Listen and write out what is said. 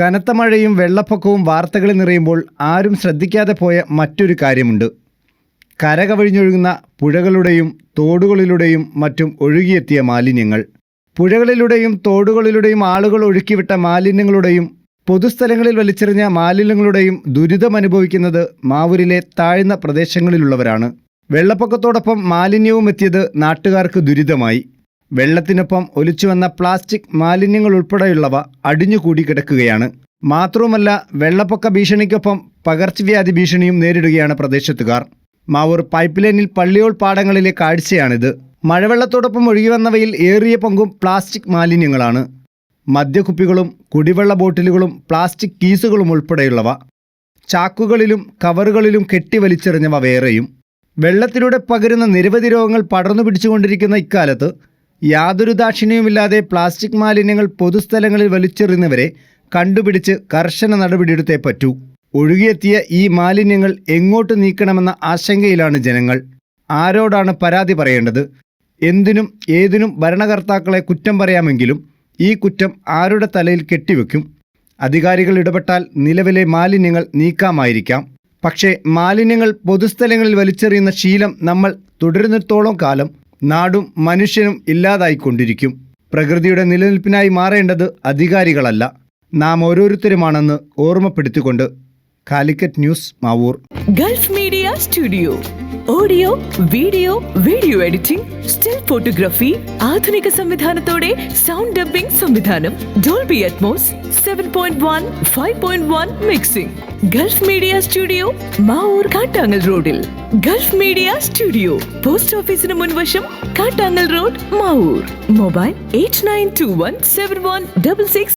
കനത്ത മഴയും വെള്ളപ്പൊക്കവും വാർത്തകളിൽ നിറയുമ്പോൾ ആരും ശ്രദ്ധിക്കാതെ പോയ മറ്റൊരു കാര്യമുണ്ട്. കരകവിഞ്ഞൊഴുകുന്ന പുഴകളുടെയും തോടുകളിലൂടെയും മറ്റും ഒഴുകിയെത്തിയ മാലിന്യങ്ങൾ. പുഴകളിലൂടെയും തോടുകളിലൂടെയും ആളുകൾ ഒഴുക്കിവിട്ട മാലിന്യങ്ങളുടെയും പൊതുസ്ഥലങ്ങളിൽ വലിച്ചെറിഞ്ഞ മാലിന്യങ്ങളുടെയും ദുരിതമനുഭവിക്കുന്നത് മാവൂരിലെ താഴ്ന്ന പ്രദേശങ്ങളിലുള്ളവരാണ്. വെള്ളപ്പൊക്കത്തോടൊപ്പം മാലിന്യവും എത്തിയത് നാട്ടുകാർക്ക് ദുരിതമായി. വെള്ളത്തിനൊപ്പം ഒലിച്ചുവന്ന പ്ലാസ്റ്റിക് മാലിന്യങ്ങൾ ഉൾപ്പെടെയുള്ളവ അടിഞ്ഞുകൂടി കിടക്കുകയാണ്. മാത്രവുമല്ല വെള്ളപ്പൊക്ക ഭീഷണിക്കൊപ്പം പകർച്ചവ്യാധി ഭീഷണിയും നേരിടുകയാണ് പ്രദേശത്തുകാർ. മാവൂർ പൈപ്പ് ലൈനിൽ പള്ളിയോൾ പാടങ്ങളിലെ കാഴ്ചയാണിത്. മഴവെള്ളത്തോടൊപ്പം ഒഴുകി വന്നവയിൽ ഏറിയ പങ്കും പ്ലാസ്റ്റിക് മാലിന്യങ്ങളാണ്. മദ്യക്കുപ്പികളും കുടിവെള്ള ബോട്ടിലുകളും പ്ലാസ്റ്റിക് കീസുകളും ഉൾപ്പെടെയുള്ളവ. ചാക്കുകളിലും കവറുകളിലും കെട്ടി വലിച്ചെറിഞ്ഞവ വേറെയും. വെള്ളത്തിലൂടെ പകരുന്ന നിരവധി രോഗങ്ങൾ പടർന്നു പിടിച്ചുകൊണ്ടിരിക്കുന്ന ഇക്കാലത്ത് യാതൊരു ദാക്ഷിണ്യവുമില്ലാതെ പ്ലാസ്റ്റിക് മാലിന്യങ്ങൾ പൊതുസ്ഥലങ്ങളിൽ വലിച്ചെറിയുന്നവരെ കണ്ടുപിടിച്ച് കർശന നടപടിയെടുത്തേ പറ്റൂ. ഒഴുകിയെത്തിയ ഈ മാലിന്യങ്ങൾ എങ്ങോട്ട് നീക്കണമെന്ന ആശങ്കയിലാണ് ജനങ്ങൾ. ആരോടാണ് പരാതി പറയേണ്ടത്? എന്തിനും ഏതിനും ഭരണകർത്താക്കളെ കുറ്റം പറയാമെങ്കിലും ഈ കുറ്റം ആരുടെ തലയിൽ കെട്ടിവെക്കും? അധികാരികൾ ഇടപെട്ടാൽ നിലവിലെ മാലിന്യങ്ങൾ നീക്കാമായിരിക്കാം. പക്ഷേ മാലിന്യങ്ങൾ പൊതുസ്ഥലങ്ങളിൽ വലിച്ചെറിയുന്ന ശീലം നമ്മൾ തുടരുന്നിടത്തോളം കാലം നാടും മനുഷ്യനും ഇല്ലാതായിക്കൊണ്ടിരിക്കും. പ്രകൃതിയുടെ നിലനിൽപ്പിനായി മാറേണ്ടത് അധികാരികളല്ല. നാം ഓരോരുത്തരുമാണെന്ന് ഓർമ്മപ്പെടുത്തിക്കൊണ്ട്. Calicut news Mavoor. Gulf media studio. Audio video video editing still photography ആധുനിക സംവിധാനത്തോടെ സൗണ്ട് ഡബ്ബിംഗ് സംവിധാനം. Dolby Atmos seven point one five point one mixing Gulf media studio Mavoor Kattangal റോഡിൽ ഗൾഫ് മീഡിയ സ്റ്റുഡിയോ പോസ്റ്റ് ഓഫീസിന് മുൻവശം Kattangal road Mavoor mobile eight nine two one seven one double six